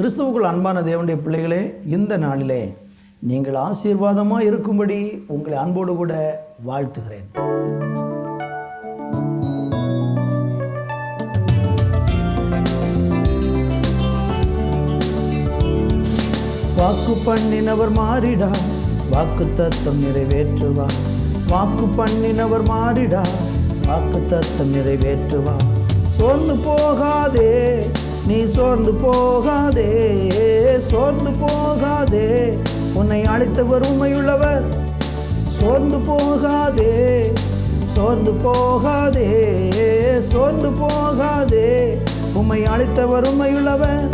கிறிஸ்துவுக்குள் அன்பான தேவனுடைய பிள்ளைகளே இந்த நாளிலே நீங்கள் ஆசீர்வாதமாக இருக்கும்படி உங்களை அன்போடு கூட வாழ்த்துகிறேன். வாக்கு பண்ணினவர் மாறிடா வாக்கு தத்தம் நிறைவேற்றுவா. வாக்கு பண்ணினவர் மாறிடா வாக்கு தத்தம் நிறைவேற்றுவா. சோர்ந்து போகாதே நீ சோர்ந்து போகாதே சோர்ந்து போகாதே. உன்னை அழைத்தவர் உண்மையுள்ளவர். சோர்ந்து போகாதே சோர்ந்து போகாதே சோர்ந்து போகாதே. உம்மை அழைத்தவர் உண்மையுள்ளவர்.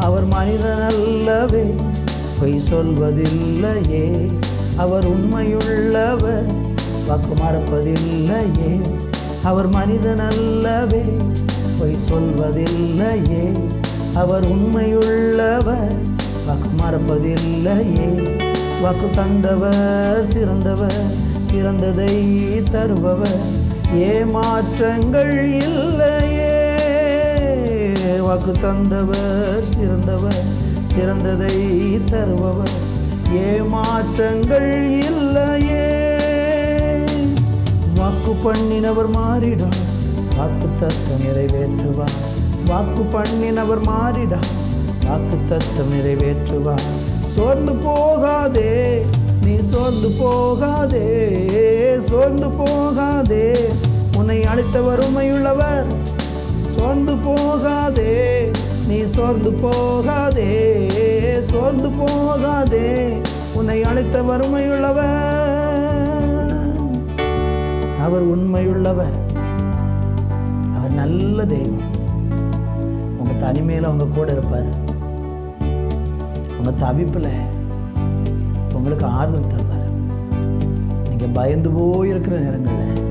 அவர் மனிதன் அல்லவே பொய் சொல்வதில்லையே. அவர் உண்மையுள்ளவர் வாக்கு மறப்பதில்லையே. அவர் மனிதன் அல்லவே பொய் சொல்வதில்லையே. அவர் உண்மையுள்ளவர் வாக்கு மறப்பதில்லையே. வாக்கு தந்தவர் சிறந்தவர் சிறந்ததை தருபவர். ஏமாற்றங்கள் இல்லையே. வாக்கு தந்தவர் சிறந்தவர் சிறந்ததை தருபவர். ஏமாற்றங்கள் இல்லையே. வாக்கு பண்ணினவர் மாறிடா வாக்கு தத்துவம் நிறைவேற்றுவார் வாக்கு பண்ணினவர் மாறிடா. வாக்கு தத்துவம் நிறைவேற்றுவார் சோர்ந்து போகாதே நீ சோர்ந்து போகாதே சோர்ந்து போகாதே. உன்னை அழைத்தவர் உண்மையுள்ளவர் சோர்ந்து போகாதே. நீ சோர்ந்து போகாதே சோர்ந்து போகாதே. உன்னை அழைத்த வறுமையுள்ளவர் அவர் உண்மையுள்ளவர். அவர் நல்ல தெய்வம். உங்கள் தனிமையில் அவங்க கூட இருப்பார். உங்கள் தவிப்பில் உங்களுக்கு ஆறுதல் தருவார். நீங்கள் பயந்து போயிருக்கிற நேரங்களில்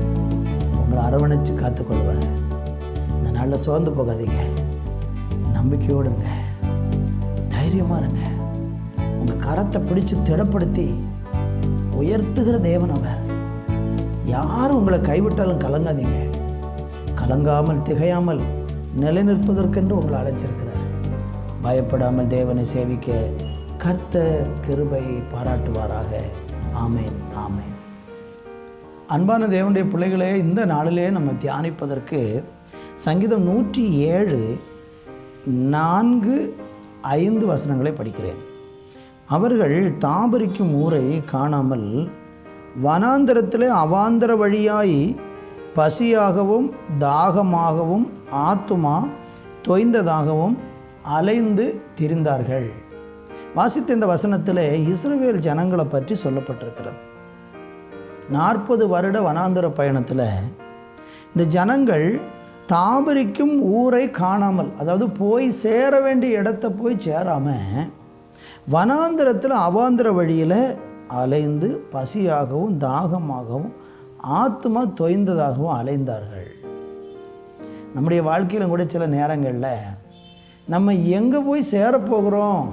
உங்களை அரவணைச்சு காத்துக்கொள்வார். இந்த நாளில் சோர்ந்து போகாதீங்க. நம்பிக்கையோடு இருங்க. தைரியமாக இருங்க. உங்கள் கரத்தை பிடிச்சு திடப்படுத்தி உயர்த்துகிற தேவன் அவர். யாரும் உங்களை கைவிட்டாலும் கலங்காதீங்க. கலங்காமல் திகையாமல் நிலைநிற்பதற்கென்று உங்களை அழைச்சிருக்கிறார். பயப்படாமல் தேவனை சேவிக்க கர்த்தர் கிருபை பாராட்டுவாராக. ஆமேன் ஆமேன். அன்பான தேவனுடைய பிள்ளைகளே இந்த நாளிலே நம்ம தியானிப்பதற்கு சங்கீதம் நூற்றி ஏழு நான்கு ஐந்து வசனங்களை படிக்கிறேன். அவர்கள் தாபரிக்கும் ஊரை காணாமல் வனாந்தரத்தில் அவாந்தர வழியாய் பசியாகவும் தாகமாகவும் ஆத்துமா தொய்ந்ததாகவும் அலைந்து திரிந்தார்கள். வாசித்த இந்த வசனத்தில் இஸ்ரவேல் ஜனங்களை பற்றி சொல்லப்பட்டிருக்கிறது. நாற்பது வருட வனாந்தர பயணத்தில் இந்த ஜனங்கள் தாபரிக்கும் ஊரை காணாமல் அதாவது போய் சேர வேண்டிய இடத்த போய் சேராமல் வனாந்திரத்தில் அவாந்திர வழியில் அலைந்து பசியாகவும் தாகமாகவும் ஆத்மா தொய்ந்ததாகவும் அலைந்தார்கள். நம்முடைய வாழ்க்கையில் கூட சில நேரங்களில் நம்ம எங்கே போய் சேரப்போகிறோம்?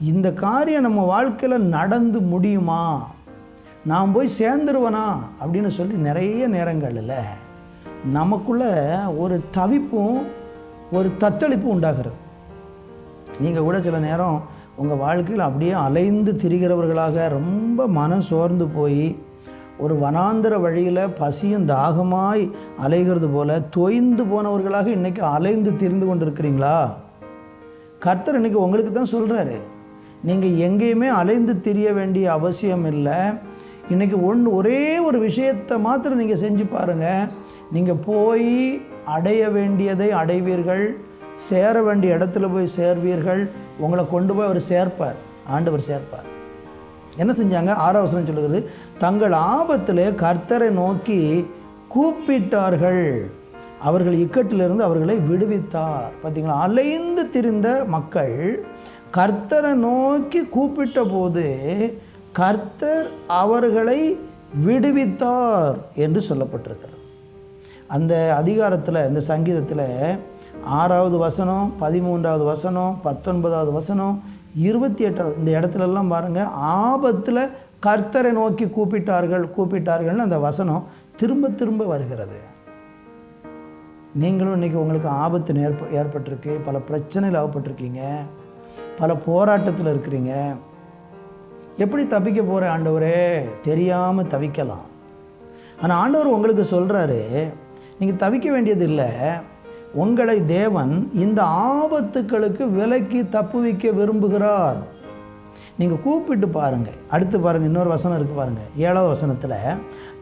இந்த காரியம் நம்ம வாழ்க்கையில் நடந்து முடியுமா? நான் போய் சேர்ந்துருவனா? அப்படின்னு சொல்லி நிறைய நேரங்களில் நமக்குள்ள ஒரு தவிப்பும் ஒரு தத்தளிப்பும் உண்டாகிறது. நீங்கள் கூட சில நேரம் உங்கள் வாழ்க்கையில் அப்படியே அலைந்து திரிகிறவர்களாக ரொம்ப மனம் சோர்ந்து போய் ஒரு வனாந்திர வழியில் பசியும் தாகமாய் அலைகிறது போல தொய்ந்து போனவர்களாக இன்றைக்கி அலைந்து திரிந்து கொண்டிருக்கிறீங்களா? கர்த்தர் இன்றைக்கி உங்களுக்கு தான் சொல்கிறாரு நீங்கள் எங்கேயுமே அலைந்து திரிய வேண்டிய அவசியம் இல்லை. இன்றைக்கி ஒன்று ஒரே ஒரு விஷயத்தை மாத்திரம் நீங்கள் செஞ்சு பாருங்கள் நீங்கள் போய் அடைய வேண்டியதை அடைவீர்கள். சேர வேண்டிய இடத்துல போய் சேர்வீர்கள். உங்களை கொண்டு போய் அவர் சேர்ப்பார். ஆண்டவர் சேர்ப்பார். என்ன செஞ்சாங்க? ஆறாவசனம் சொல்லுகிறது தங்கள் ஆபத்தில் கர்த்தரை நோக்கி கூப்பிட்டார்கள். அவர்கள் இக்கட்டிலிருந்து அவர்களை விடுவித்தார். பார்த்தீங்களா? அலைந்து திரிந்த மக்கள் கர்த்தரை நோக்கி கூப்பிட்ட போது கர்த்தர் அவர்களை விடுவித்தார் என்று சொல்லப்பட்டிருக்கிறது. அந்த அதிகாரத்தில் இந்த சங்கீதத்தில் ஆறாவது வசனம் பதிமூன்றாவது வசனம் பத்தொன்பதாவது வசனம் இருபத்தி எட்டாவது இந்த இடத்துலலாம் பாருங்கள் ஆபத்தில் கர்த்தரை நோக்கி கூப்பிட்டார்கள் கூப்பிட்டார்கள்னு அந்த வசனம் திரும்ப திரும்ப வருகிறது. நீங்களும் இன்றைக்கி உங்களுக்கு ஆபத்து ஏற்ப ஏற்பட்டிருக்கு பல பிரச்சனையில் ஆகப்பட்டிருக்கீங்க பல போராட்டத்தில் இருக்கிறீங்க. எப்படி தப்பிக்க போகிற ஆண்டவரே? தெரியாமல் தவிக்கலாம். ஆனால் ஆண்டவர் உங்களுக்கு சொல்கிறாரு நீங்கள் தவிக்க வேண்டியது இல்லை உங்களை தேவன் இந்த ஆபத்துக்களுக்கு விலக்கி தப்புவிக்க விரும்புகிறார். நீங்கள் கூப்பிட்டு பாருங்கள் அடுத்து பாருங்கள் இன்னொரு வசனம் இருக்குது பாருங்கள் ஏழாவது வசனத்தில்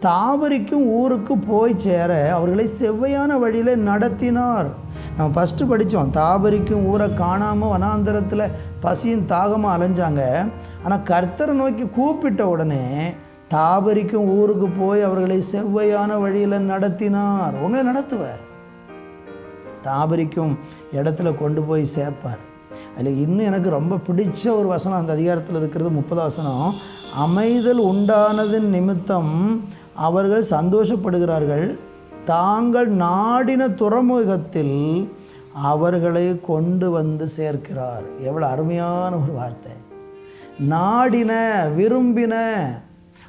தாவரிக்கும் ஊருக்கு போய் சேர அவர்களை செவ்வையான வழியில் நடத்தினார். நம்ம ஃபஸ்ட்டு படித்தோம் தாபரிக்கும் ஊரை காணாமல் வனாந்தரத்தில் பசியும் தாகமாக அலைஞ்சாங்க. ஆனால் கர்த்தரை நோக்கி கூப்பிட்ட உடனே தாபரிக்கும் ஊருக்கு போய் அவர்களை செவ்வையான வழியில் நடத்தினார். உங்களை நடத்துவார். தாபரிக்கும் இடத்துல கொண்டு போய் சேர்ப்பார். அதில் இன்னும் எனக்கு ரொம்ப பிடிச்ச ஒரு வசனம் அந்த அதிகாரத்தில் இருக்கிறது முப்பது வசனம். அமைதல் உண்டானதின் நிமித்தம் அவர்கள் சந்தோஷப்படுகிறார்கள். தாங்கள் நாடின துறைமுகத்தில் அவர்களை கொண்டு வந்து சேர்க்கிறார். எவ்வளோ அருமையான ஒரு வார்த்தை. நாடின விரும்பின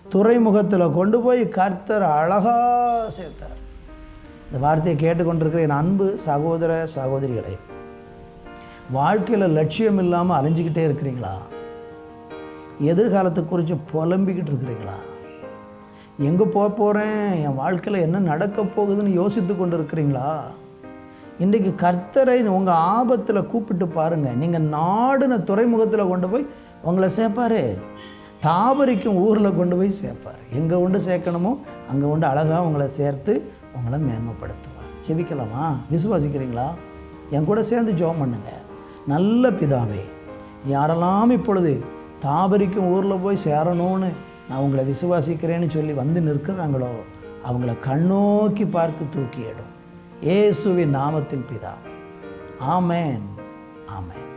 துறைமுகத்தில் கொண்டு போய் கர்த்தர் அழகாக சேர்த்தார். இந்த வார்த்தையை கேட்டுக்கொண்டிருக்கிற என் அன்பு சகோதர சகோதரிகளே வாழ்க்கையில் லட்சியம் இல்லாமல் அலைஞ்சிக்கிட்டே இருக்கிறீங்களா? எதிர்காலத்தை குறித்து புலம்பிக்கிட்டு இருக்கிறீங்களா? எங்கே போக போகிறேன் என் வாழ்க்கையில் என்ன நடக்க போகுதுன்னு யோசித்து கொண்டு இருக்கிறீங்களா இன்றைக்கு கர்த்தரை உங்கள் ஆபத்தில் கூப்பிட்டு பாருங்கள் நீங்கள் நாடுன துறைமுகத்தில் கொண்டு போய் உங்களை சேர்ப்பார் தாபரிக்கும் ஊரில் கொண்டு போய் சேர்ப்பார் எங்கே கொண்டு சேர்க்கணுமோ அங்கே கொண்டு அழகாக உங்களை சேர்த்து உங்களை மேன்மைப்படுத்துவார். செபிக்கலாமா விசுவாசிக்கிறீங்களா? என் கூட சேர்ந்து ஜோம் பண்ணுங்க. நல்ல பிதாவே யாரெல்லாம் இப்பொழுது தாபரிக்கும் ஊரில் போய் சேரணும்னு நான் உங்களை விசுவாசிக்கிறேன்னு சொல்லி வந்து நிற்கிறாங்களோ அவங்கள கண்ணோக்கி பார்த்து தூக்கி எடும் இயேசுவின் நாமத்தில் பிதாவே. ஆமேன். ஆமேன்.